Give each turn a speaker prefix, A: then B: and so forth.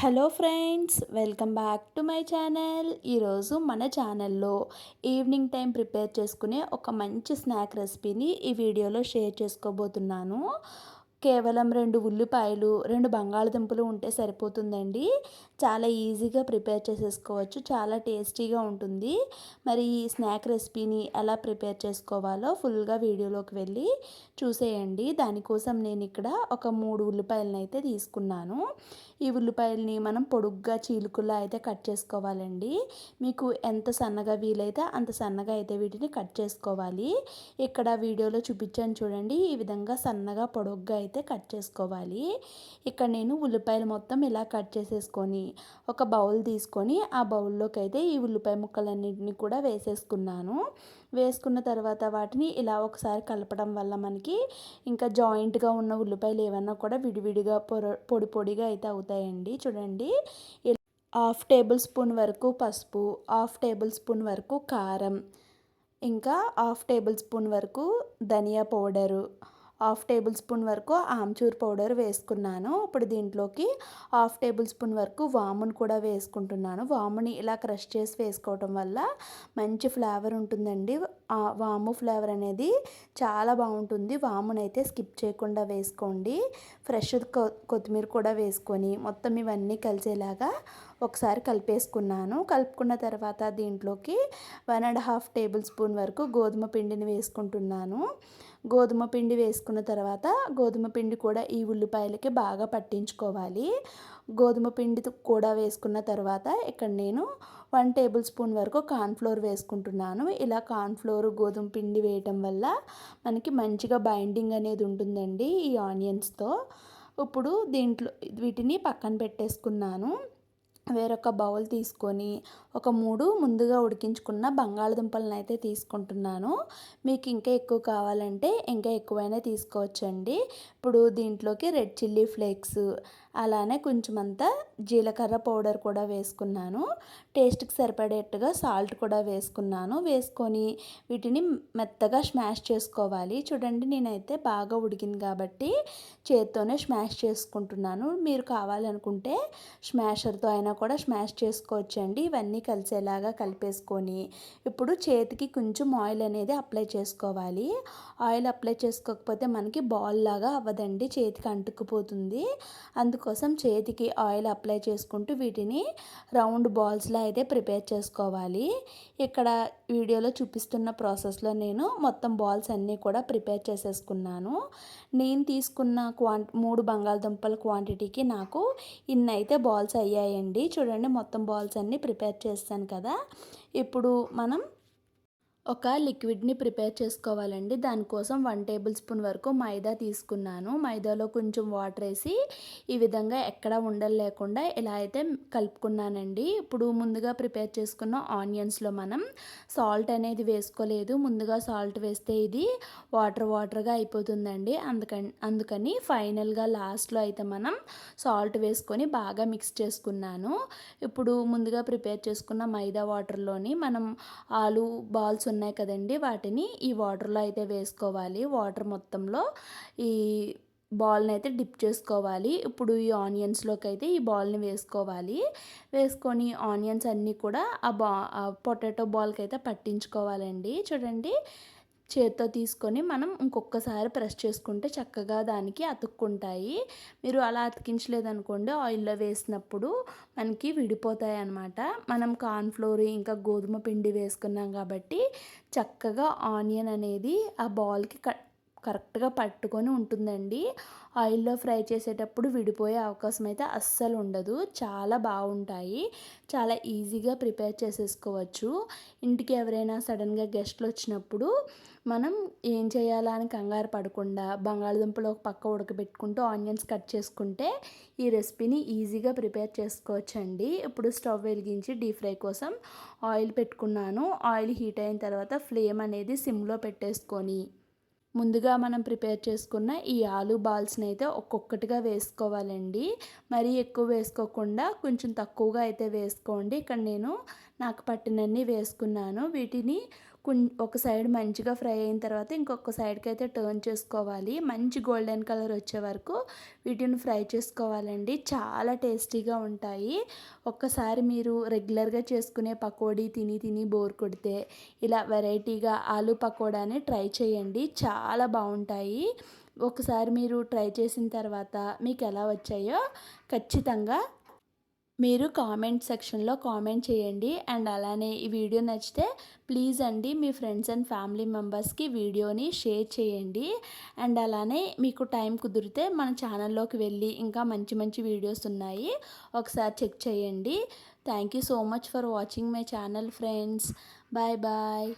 A: Hello friends welcome back to my channel. ఈరోజు మన ఛానల్లో ఈవినింగ్ టైం ప్రిపేర్ చేసుకునే ఒక మంచి స్నాక్ రెసిపీని ఈ వీడియోలో షేర్ చేసుకోబోతున్నాను. కేవలం రెండు ఉల్లిపాయలు రెండు బంగాళదుంపలు ఉంటే సరిపోతుందండి. చాలా ఈజీగా ప్రిపేర్ చేసేసుకోవచ్చు. చాలా టేస్టీగా ఉంటుంది. మరి ఈ స్నాక్ రెసిపీని ఎలా ప్రిపేర్ చేసుకోవాలో ఫుల్గా వీడియోలోకి వెళ్ళి చూసేయండి. దానికోసం నేను ఇక్కడ ఒక మూడు ఉల్లిపాయలను అయితే తీసుకున్నాను. ఈ ఉల్లిపాయలని మనం పొడుగ్గా చీలుకుల్లా అయితే కట్ చేసుకోవాలండి. మీకు ఎంత సన్నగా వీలైతే అంత సన్నగా అయితే వీటిని కట్ చేసుకోవాలి. ఇక్కడ వీడియోలో చూపించాను చూడండి. ఈ విధంగా సన్నగా పొడుగ్గా అయితే కట్ చేసుకోవాలి. ఇక్కడ నేను ఉల్లిపాయలు మొత్తం ఇలా కట్ చేసేసుకొని ఒక బౌల్ తీసుకొని ఆ బౌల్లోకి అయితే ఈ ఉల్లిపాయ ముక్కలన్నింటినీ కూడా వేసేసుకున్నాను. వేసుకున్న తర్వాత వాటిని ఇలా ఒకసారి కలపడం వల్ల మనకి ఇంకా జాయింట్గా ఉన్న ఉల్లిపాయలు ఏమన్నా కూడా విడివిడిగా పొర పొడి పొడిగా అయితే అవుతాయండి. చూడండి. హాఫ్ టేబుల్ స్పూన్ వరకు పసుపు హాఫ్ టేబుల్ స్పూన్ వరకు కారం ఇంకా హాఫ్ టేబుల్ స్పూన్ వరకు ధనియా పౌడరు. హాఫ్ టేబుల్ స్పూన్ వరకు ఆమ్చూర్ పౌడర్ వేసుకున్నాను. ఇప్పుడు దీంట్లోకి హాఫ్ టేబుల్ స్పూన్ వరకు వామును కూడా వేసుకుంటున్నాను. వాముని ఇలా క్రష్ చేసి వేసుకోవటం వల్ల మంచి ఫ్లేవర్ ఉంటుందండి. వాము ఫ్లేవర్ అనేది చాలా బాగుంటుంది. వామునైతే స్కిప్ చేయకుండా వేసుకోండి. ఫ్రెష్ కొత్తిమీర కూడా వేసుకొని మొత్తం ఇవన్నీ కలిసేలాగా ఒకసారి కలిపేసుకున్నాను. కలుపుకున్న తర్వాత దీంట్లోకి one and half tablespoon వరకు గోధుమ పిండిని వేసుకుంటున్నాను. గోధుమ పిండి వేసుకున్న తర్వాత గోధుమ పిండి కూడా ఈ ఉల్లిపాయలకి బాగా పట్టించుకోవాలి. గోధుమ పిండి కూడా వేసుకున్న తర్వాత ఇక్కడ నేను వన్ టేబుల్ స్పూన్ వరకు కార్న్ఫ్లోర్ వేసుకుంటున్నాను. ఇలా కార్న్ఫ్లోర్ గోధుమ పిండి వేయటం వల్ల మనకి మంచిగా బైండింగ్ అనేది ఉంటుందండి ఈ ఆనియన్స్తో ఇప్పుడు దీంట్లో వీటిని పక్కన పెట్టేసుకున్నాను. వేరొక బౌల్ తీసుకొని ఒక మూడు ముందుగా ఉడికించుకున్న బంగాళదుంపలను అయితే తీసుకుంటున్నాను. మీకు ఇంకా ఎక్కువ కావాలంటే ఇంకా ఎక్కువైనా తీసుకోవచ్చండి. ఇప్పుడు దీంట్లోకి రెడ్ చిల్లీ ఫ్లేక్స్ అలానే కొంచెం అంతా జీలకర్ర పౌడర్ కూడా వేసుకున్నాను. టేస్ట్కి సరిపడేట్టుగా సాల్ట్ కూడా వేసుకున్నాను. వేసుకొని వీటిని మెత్తగా స్మాష్ చేసుకోవాలి. చూడండి నేనైతే బాగా ఉడికింది కాబట్టి చేత్తోనే స్మాష్ చేసుకుంటున్నాను. మీరు కావాలనుకుంటే స్మాషర్తో అయినా కూడా స్మాష్ చేసుకోవచ్చండి. ఇవన్నీ కలిసేలాగా కలిపేసుకొని ఇప్పుడు చేతికి కొంచెం ఆయిల్ అనేది అప్లై చేసుకోవాలి. ఆయిల్ అప్లై చేసుకోకపోతే మనకి బాల్ లాగా అవ్వదండి చేతికి అంటుకుపోతుంది. అందుకోసం చేతికి ఆయిల్ అప్లై చేసుకుంటూ వీటిని రౌండ్ బాల్స్లో అయితే ప్రిపేర్ చేసుకోవాలి. ఇక్కడ వీడియోలో చూపిస్తున్న ప్రాసెస్లో నేను మొత్తం బాల్స్ అన్నీ కూడా ప్రిపేర్ చేసేసుకున్నాను. నేను తీసుకున్న క్వాంటి మూడు బంగాళదుంపల క్వాంటిటీకి నాకు ఇన్ని అయితే బాల్స్ అయ్యాయండి. చూడండి మొత్తం బాల్స్ అన్నీ ప్రిపేర్ చేస్తాను కదా. ఇప్పుడు మనం ఒక లిక్విడ్ని ప్రిపేర్ చేసుకోవాలండి. దానికోసం వన్ టేబుల్ స్పూన్ వరకు మైదా తీసుకున్నాను. మైదాలో కొంచెం వాటర్ వేసి ఈ విధంగా ఎక్కడ ఉండలు లేకుండా ఇలా అయితే కలుపుకున్నానండి. ఇప్పుడు ముందుగా ప్రిపేర్ చేసుకున్న ఆనియన్స్లో మనం సాల్ట్ అనేది వేసుకోలేదు. ముందుగా సాల్ట్ వేస్తే ఇది వాటర్ వాటర్గా అయిపోతుందండి. అందుకని అందుకని ఫైనల్గా లాస్ట్లో అయితే మనం సాల్ట్ వేసుకొని బాగా మిక్స్ చేసుకున్నాను. ఇప్పుడు ముందుగా ప్రిపేర్ చేసుకున్న మైదా వాటర్లోని మనం ఆలు బాల్స్ ఉన్నాయి కదండి వాటిని ఈ వాటర్లో అయితే వేసుకోవాలి. వాటర్ మొత్తంలో ఈ బాల్ని అయితే డిప్ చేసుకోవాలి. ఇప్పుడు ఈ ఆనియన్స్లోకి అయితే ఈ బాల్ని వేసుకోవాలి. వేసుకొని ఆనియన్స్ అన్నీ కూడా ఆ బా పొటాటో బాల్కి అయితే పట్టించుకోవాలండి. చూడండి చేత్తో తీసుకొని మనం ఇంకొకసారి ప్రెస్ చేసుకుంటే చక్కగా దానికి అతుక్కుంటాయి. మీరు అలా అతికించలేదనుకోండి ఆయిల్లో వేసినప్పుడు మనకి విడిపోతాయి అన్నమాట మనం కార్న్ఫ్లోర్ ఇంకా గోధుమ పిండి వేసుకున్నాం కాబట్టి చక్కగా ఆనియన్ అనేది ఆ బాల్కి కట్ కరెక్ట్గా పట్టుకొని ఉంటుందండి. ఆయిల్లో ఫ్రై చేసేటప్పుడు విడిపోయే అవకాశం అయితే అస్సలు ఉండదు. చాలా బాగుంటాయి. చాలా ఈజీగా ప్రిపేర్ చేసేసుకోవచ్చు. ఇంటికి ఎవరైనా సడన్గా గెస్ట్లు వచ్చినప్పుడు మనం ఏం చేయాలా అని కంగారు పడకుండా బంగాళదుంపలు ఒక పక్క ఉడకబెట్టుకుంటూ ఆనియన్స్ కట్ చేసుకుంటే ఈ రెసిపీని ఈజీగా ప్రిపేర్ చేసుకోవచ్చండి. ఇప్పుడు స్టవ్ వెలిగించి డీప్ ఫ్రై కోసం ఆయిల్ పెట్టుకున్నాను. ఆయిల్ హీట్ అయిన తర్వాత ఫ్లేమ్ అనేది సిమ్లో పెట్టేసుకొని ముందుగా మనం ప్రిపేర్ చేసుకున్న ఈ ఆలు బాల్స్ని అయితే ఒక్కొక్కటిగా వేసుకోవాలండి. మరీ ఎక్కువ వేసుకోకుండా కొంచెం తక్కువగా అయితే వేసుకోండి. ఇక్కడ నేను నాకు పట్టినన్ని వేసుకున్నాను. వీటిని ఒక సైడ్ మంచిగా ఫ్రై అయిన తర్వాత ఇంకొక సైడ్కి అయితే టర్న్ చేసుకోవాలి. మంచి గోల్డెన్ కలర్ వచ్చే వరకు వీటిని ఫ్రై చేసుకోవాలండి. చాలా టేస్టీగా ఉంటాయి. ఒక్కసారి మీరు రెగ్యులర్గా చేసుకునే పకోడీ తిని తిని బోర్ కొడితే ఇలా వెరైటీగా ఆలు పకోడాని ట్రై చేయండి. చాలా బాగుంటాయి. ఒకసారి మీరు ట్రై చేసిన తర్వాత మీకు ఎలా వచ్చాయో ఖచ్చితంగా మీరు కామెంట్ సెక్షన్లో కామెంట్ చేయండి. అండ్ అలానే ఈ వీడియో నచ్చితే ప్లీజ్ అండి మీ ఫ్రెండ్స్ అండ్ ఫ్యామిలీ మెంబర్స్కి వీడియోని షేర్ చేయండి. అండ్ అలానే మీకు టైం కుదిరితే మన ఛానల్లోకి వెళ్ళి ఇంకా మంచి మంచి వీడియోస్ ఉన్నాయి. ఒకసారి చెక్ చేయండి. Thank you so much for watching my channel friends bye bye